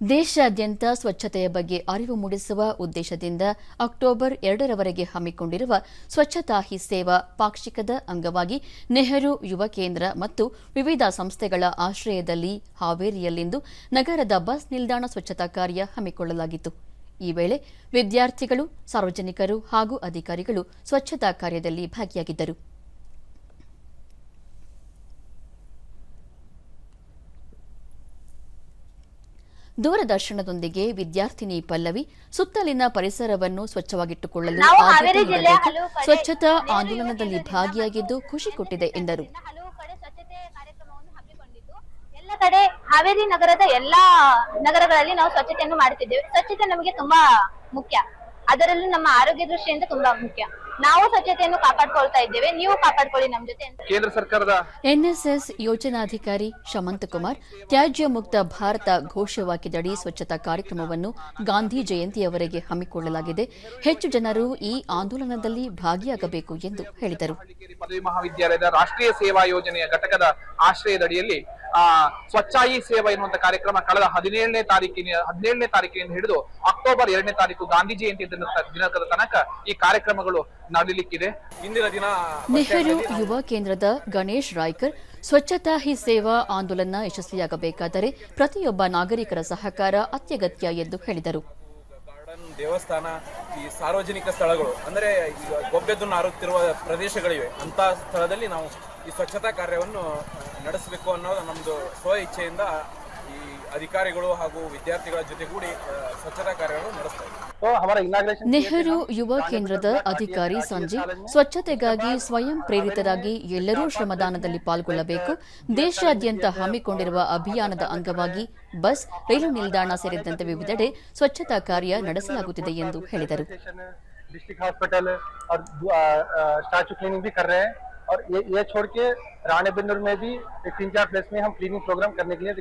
ದೇಶಾದ್ಯಂತ ಸ್ವಚ್ಛತೆಯ ಬಗ್ಗೆ ಅರಿವು ಮೂಡಿಸುವ ಉದ್ದೇಶದಿಂದ ಅಕ್ಟೋಬರ್ ಎರಡರವರೆಗೆ ಹಮ್ಮಿಕೊಂಡಿರುವ ಸ್ವಚ್ಛತಾ ಹಿ ಸೇವಾ ಪಾಕ್ಷಿಕದ ಅಂಗವಾಗಿ ನೆಹರು ಯುವ ಕೇಂದ್ರ ಮತ್ತು ವಿವಿಧ ಸಂಸ್ಥೆಗಳ ಆಶ್ರಯದಲ್ಲಿ ಹಾವೇರಿಯಲ್ಲಿಂದು ನಗರದ ಬಸ್ ನಿಲ್ದಾಣ ಸ್ವಚ್ಛತಾ ಕಾರ್ಯ ಹಮ್ಮಿಕೊಳ್ಳಲಾಗಿತ್ತು. ಈ ವೇಳೆ ವಿದ್ಯಾರ್ಥಿಗಳು, ಸಾರ್ವಜನಿಕರು ಹಾಗೂ ಅಧಿಕಾರಿಗಳು ಸ್ವಚ್ಛತಾ ಕಾರ್ಯದಲ್ಲಿ ಭಾಗಿಯಾಗಿದ್ದರು. ದೂರದರ್ಶನದೊಂದಿಗೆ ವಿದ್ಯಾರ್ಥಿನಿ ಪಲ್ಲವಿ ಸುತ್ತಲಿನ ಪರಿಸರವನ್ನು ಸ್ವಚ್ಛವಾಗಿಟ್ಟುಕೊಳ್ಳಲು ಸ್ವಚ್ಛತಾ ಆಂದೋಲನದಲ್ಲಿ ಭಾಗಿಯಾಗಿದ್ದು ಖುಷಿ ಕೊಟ್ಟಿದೆ ಎಂದರು. ಎಲ್ಲ ಕಡೆ ಹಾವೇರಿ ನಗರದ ಎಲ್ಲಾ ನಗರಗಳಲ್ಲಿ ನಾವು ಸ್ವಚ್ಛತೆಯನ್ನು ಮಾಡುತ್ತಿದ್ದೇವೆ. ಸ್ವಚ್ಛತೆ ನಮಗೆ ತುಂಬಾ ಮುಖ್ಯ. ಅದರಲ್ಲೂ ನಮ್ಮ ಆರೋಗ್ಯ ದೃಷ್ಟಿಯಿಂದ ತುಂಬಾ ಮುಖ್ಯ. ನಾವು ಸ್ವಚ್ಛತೆಯನ್ನು ಕಾಪಾಡ್ಕೊಳ್ತಾ ಇದ್ದೇವೆ ನೀವು ಕಾಪಾಡ್ಕೊಳ್ಳಿ ನಮ್ ಜೊತೆ ಅಂತ. ಕೇಂದ್ರ ಸರ್ಕಾರದ ಎನ್ಎಸ್ಎಸ್ ಯೋಜನಾಧಿಕಾರಿ ಶಮಂತಕುಮಾರ್ ತ್ಯಾಜ್ಯ ಮುಕ್ತ ಭಾರತ ಘೋಷವಾಕ್ಯದಡಿ ಸ್ವಚ್ಛತಾ ಕಾರ್ಯಕ್ರಮವನ್ನು ಗಾಂಧಿ ಜಯಂತಿಯವರೆಗೆ ಹಮ್ಮಿಕೊಳ್ಳಲಾಗಿದೆ. ಹೆಚ್ಚು ಜನರು ಈ ಆಂದೋಲನದಲ್ಲಿ ಭಾಗಿಯಾಗಬೇಕು ಎಂದು ಹೇಳಿದರು. ಮಹಾವಿದ್ಯಾಲಯದ ರಾಷ್ಟ್ರೀಯ ಸೇವಾ ಯೋಜನೆಯ ಘಟಕದ ಆಶ್ರಯದಡಿಯಲ್ಲಿ ಆ ಸ್ವಚ್ಛಾಯಿ ಸೇವಾ ಎನ್ನುವಂತ ಕಾರ್ಯಕ್ರಮ ಕಳೆದ ಹದಿನೇಳನೇ ತಾರೀಕಿನ ಹದಿನೇಳನೇ ತಾರೀಕಿನಿಂದ ಹಿಡಿದು ಅಕ್ಟೋಬರ್ ಎರಡನೇ ತಾರೀಕು ಗಾಂಧಿ ಜಯಂತಿ ದಿನ- ದಿನದ ತನಕ ಈ ಕಾರ್ಯಕ್ರಮಗಳು ನಡೀಲಿಕ್ಕಿದೆ. ಇಂದಿನ ದಿನ ನೆಹರು ಯುವ ಕೇಂದ್ರದ ಗಣೇಶ್ ರಾಯ್ಕರ್ ಸ್ವಚ್ಛತಾ ಹಿ ಸೇವಾ ಆಂದೋಲನ ಯಶಸ್ವಿಯಾಗಬೇಕಾದರೆ ಪ್ರತಿಯೊಬ್ಬ ನಾಗರಿಕರ ಸಹಕಾರ ಅತ್ಯಗತ್ಯ ಎಂದು ಹೇಳಿದರು. ಗಾರ್ಡನ್ ದೇವಸ್ಥಾನ ಈ ಸಾರ್ವಜನಿಕ ಸ್ಥಳಗಳು ಅಂದರೆ ಗೊಬ್ಬೆದನ್ನು ಗೊಬ್ಬೆದ್ದು ನಾರುತ್ತಿರುವ ಪ್ರದೇಶಗಳಿವೆ ಅಂತ ಸ್ಥಳದಲ್ಲಿ ನಾವು ಈ ಸ್ವಚ್ಛತಾ ಕಾರ್ಯವನ್ನು ನಡೆಸಬೇಕು ಅನ್ನೋದು ನಮ್ಮದು ಸ್ವ ಇಚ್ಛೆಯಿಂದ ಈ ಅಧಿಕಾರಿಗಳು ಹಾಗೂ ವಿದ್ಯಾರ್ಥಿಗಳ ಜೊತೆಗೂಡಿ ಸ್ವಚ್ಛತಾ ಕಾರ್ಯವನ್ನು ನಡೆಸ್ತಾ ನೆಹರು ಯುವ ಕೇಂದ್ರದ ಅಧಿಕಾರಿ ಸಂಜಯ್ ಸ್ವಚ್ಛತೆಗಾಗಿ ಸ್ವಯಂ ಪ್ರೇರಿತರಾಗಿ ಎಲ್ಲರೂ ಶ್ರಮದಾನದಲ್ಲಿ ಪಾಲ್ಗೊಳ್ಳಬೇಕು. ದೇಶಾದ್ಯಂತ ಹಮ್ಮಿಕೊಂಡಿರುವ ಅಭಿಯಾನದ ಅಂಗವಾಗಿ ಬಸ್ ರೈಲು ನಿಲ್ದಾಣ ಸೇರಿದಂತೆ ವಿವಿಧೆಡೆ ಸ್ವಚ್ಛತಾ ಕಾರ್ಯ ನಡೆಸಲಾಗುತ್ತಿದೆ ಎಂದು ಹೇಳಿದರು. और ये ये छोड़ के राणे बिंदुर में भी एक तीन चार प्लेस में हम क्लीनिंग प्रोग्राम करने के लिए